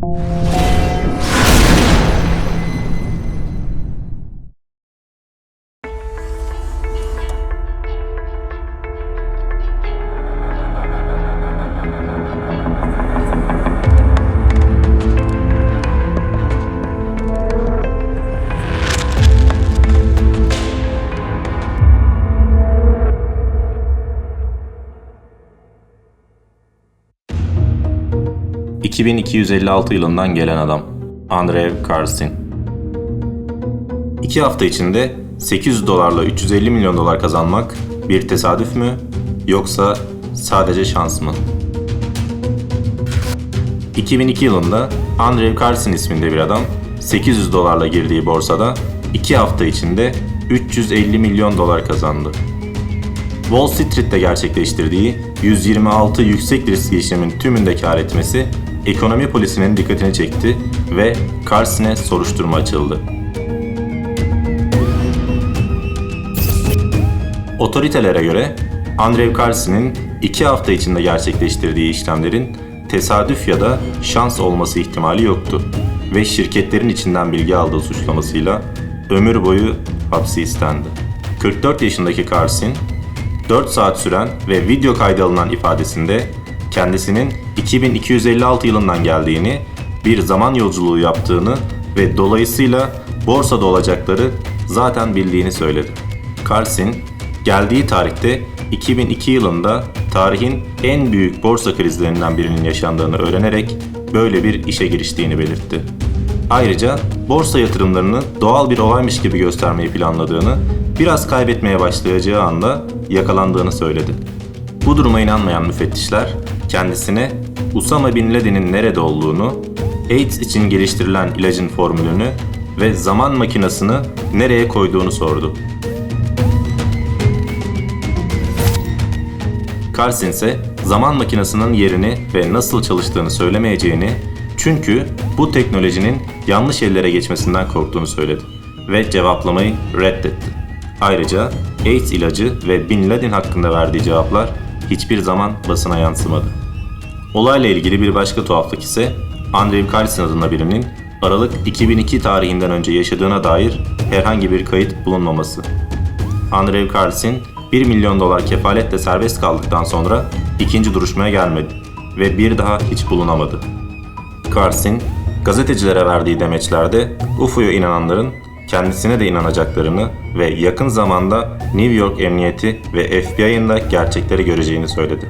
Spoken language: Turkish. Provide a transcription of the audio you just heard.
you ...2256 yılından gelen adam. Andrew Karsin. İki hafta içinde 800 dolarla 350 milyon dolar kazanmak bir tesadüf mü yoksa sadece şans mı? 2002 yılında Andrew Carlson isminde bir adam 800 dolarla girdiği borsada 2 hafta içinde 350 milyon dolar kazandı. Wall Street'te gerçekleştirdiği 126 yüksek risk işlemin tümünde kar etmesi ekonomi polisinin dikkatini çekti ve Carson'e soruşturma açıldı. Otoritelere göre Andrew Carson'in 2 hafta içinde gerçekleştirdiği işlemlerin tesadüf ya da şans olması ihtimali yoktu ve şirketlerin içinden bilgi aldığı suçlamasıyla ömür boyu hapsi istendi. 44 yaşındaki Carson, 4 saat süren ve video kaydı alınan ifadesinde kendisinin 2256 yılından geldiğini, bir zaman yolculuğu yaptığını ve dolayısıyla borsada olacakları zaten bildiğini söyledi. Carson, geldiği tarihte 2002 yılında tarihin en büyük borsa krizlerinden birinin yaşandığını öğrenerek böyle bir işe giriştiğini belirtti. Ayrıca borsa yatırımlarını doğal bir olaymış gibi göstermeyi planladığını, biraz kaybetmeye başlayacağı anda yakalandığını söyledi. Bu duruma inanmayan müfettişler kendisine Usama Bin Laden'in nerede olduğunu, AIDS için geliştirilen ilacın formülünü ve zaman makinesini nereye koyduğunu sordu. Carson ise zaman makinesinin yerini ve nasıl çalıştığını söylemeyeceğini çünkü bu teknolojinin yanlış ellere geçmesinden korktuğunu söyledi ve cevaplamayı reddetti. Ayrıca AIDS ilacı ve Bin Laden hakkında verdiği cevaplar hiçbir zaman basına yansımadı. Olayla ilgili bir başka tuhaflık ise Andrew Carlson adında birinin Aralık 2002 tarihinden önce yaşadığına dair herhangi bir kayıt bulunmaması. Andrew Carlson 1 milyon dolar kefaletle serbest kaldıktan sonra ikinci duruşmaya gelmedi ve bir daha hiç bulunamadı. Carlson, gazetecilere verdiği demeçlerde UFO'ya inananların kendisine de inanacaklarını ve yakın zamanda New York Emniyeti ve FBI'ın da gerçekleri göreceğini söyledi.